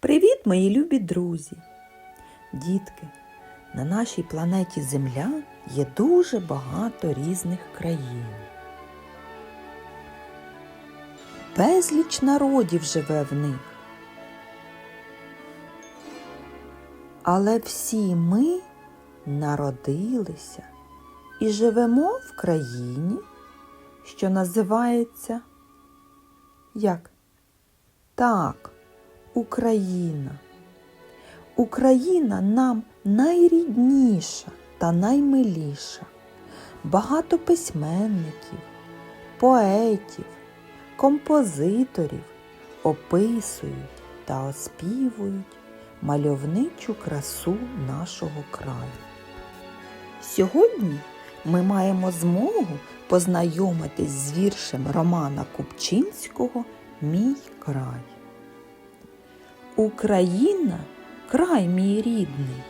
Привіт, мої любі друзі! Дітки, на нашій планеті Земля є дуже багато різних країн. Безліч народів живе в них. Але всі ми народилися і живемо в країні, що називається як? Так, Україна. Україна нам найрідніша та наймиліша. Багато письменників, поетів, композиторів описують та оспівують мальовничу красу нашого краю. Сьогодні ми маємо змогу познайомитись з віршем Романа Купчинського Мій край. Україна край мій рідний,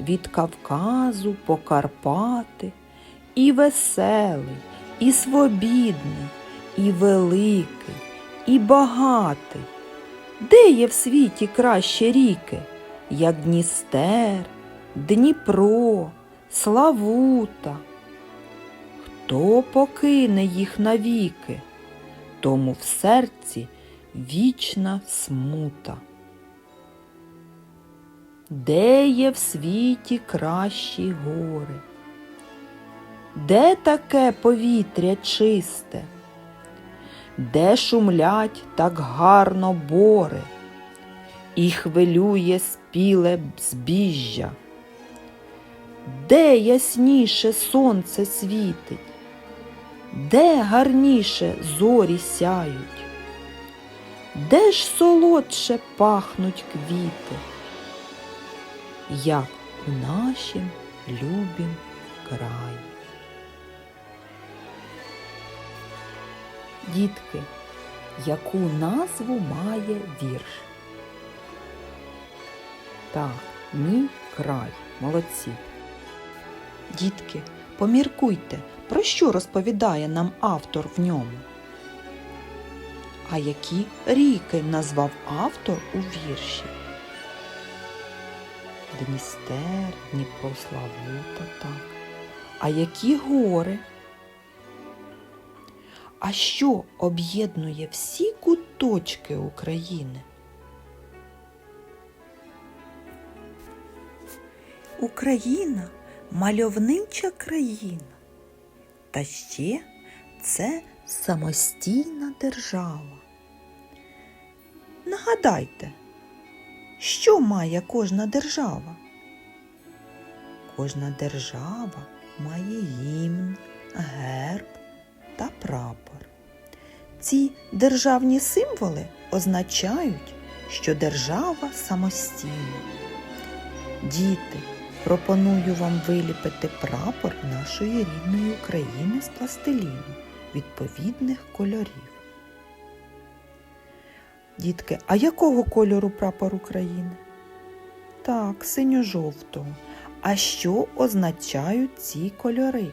від Кавказу по Карпати, і веселий, і свобідний, і великий, і багатий. Де є в світі краще ріки, як Дністер, Дніпро, Славута? Хто покине їх навіки, тому в серці вічна смута. Де є в світі кращі гори? Де таке повітря чисте? Де шумлять так гарно бори, і хвилює спіле збіжжя? Де ясніше сонце світить? Де гарніше зорі сяють? Де ж солодше пахнуть квіти? Як у нашім любім краї. Дітки, яку назву має вірш? Так, мій край. Молодці. Дітки, поміркуйте, про що розповідає нам автор в ньому? А які ріки назвав автор у вірші? Дністер, Дніпро, так. А які гори? А що об'єднує всі куточки України? Україна мальовнича країна. Та ще це самостійна держава. Нагадайте, що має кожна держава? Кожна держава має гімн, герб та прапор. Ці державні символи означають, що держава самостійна. Діти, пропоную вам виліпити прапор нашої рідної України з пластиліну відповідних кольорів. Дітки, а якого кольору прапор України? Так, синьо-жовтого. А що означають ці кольори?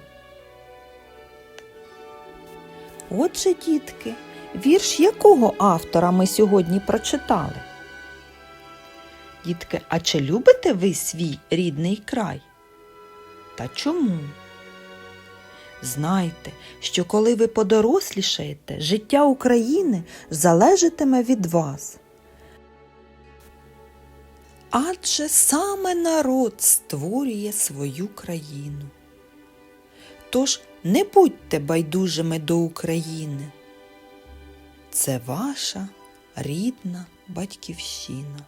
Отже, дітки, вірш якого автора ми сьогодні прочитали? Дітки, а чи любите ви свій рідний край? Та чому? Знайте, що коли ви подорослішаєте, життя України залежатиме від вас. Адже саме народ створює свою країну. Тож не будьте байдужими до України. Це ваша рідна батьківщина.